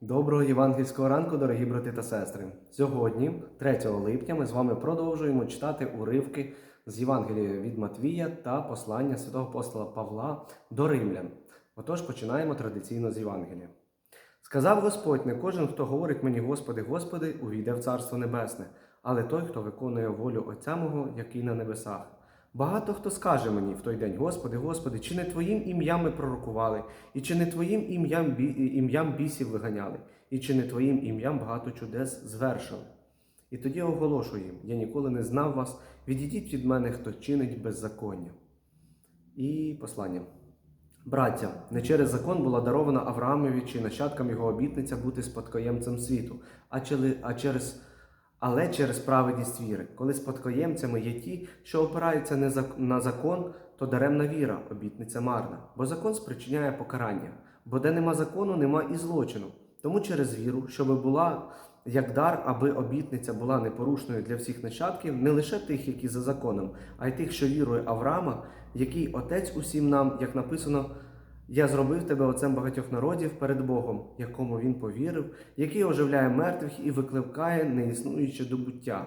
Доброго євангельського ранку, дорогі брати та сестри. Сьогодні, 3 липня, ми з вами продовжуємо читати уривки з Євангелія від Матвія та послання святого апостола Павла до римлян. Отож, починаємо традиційно з Євангелія. Сказав Господь: не кожен, хто говорить мені, Господи, Господи, увійде в Царство Небесне, але той, хто виконує волю Отця мого, який на небесах. Багато хто скаже мені в той день, Господи, Господи, чи не Твоїм ім'ям ми пророкували, і чи не Твоїм ім'ям, ім'ям бісів виганяли, і чи не Твоїм ім'ям багато чудес звершили. І тоді оголошую їм: я ніколи не знав вас, відійдіть від мене, хто чинить беззаконня. І послання. Браття, не через закон була дарована Авраамові чи нащадкам його обітниця бути спадкоємцем світу, а через, але через праведність віри. Коли спадкоємцями є ті, що опираються на закон, то даремна віра, обітниця марна. Бо закон спричиняє покарання, бо де нема закону, нема і злочину. Тому через віру, щоб була як дар, аби обітниця була непорушною для всіх нащадків, не лише тих, які за законом, а й тих, що вірує Авраама, який отець усім нам, як написано, я зробив тебе отцем багатьох народів перед Богом, якому він повірив, який оживляє мертвих і викликає неіснуюче до буття.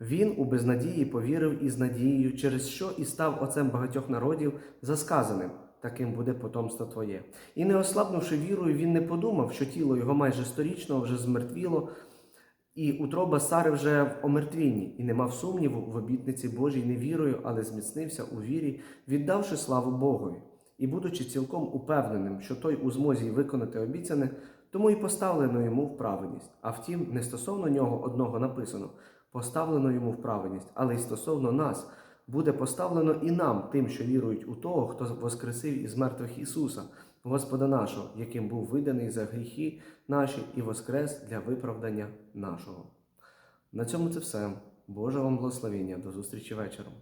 Він у безнадії повірив із надією, через що і став отцем багатьох народів за сказаним. Таким буде потомство твоє. І не ослабнувши вірою, він не подумав, що тіло його майже сторічного вже змертвіло, і утроба Сари вже в омертвінні, і не мав сумніву в обітниці Божій не вірою, але зміцнився у вірі, віддавши славу Богові. І, будучи цілком упевненим, що той у змозі виконати обіцяне, тому і поставлено йому в праведність. А втім, не стосовно нього одного написано поставлено йому в праведність, але й стосовно нас буде поставлено і нам, тим, що вірують у того, хто воскресив із мертвих Ісуса, Господа нашого, яким був виданий за гріхи наші і воскрес для виправдання нашого. На цьому це все. Боже вам благословення. До зустрічі вечором.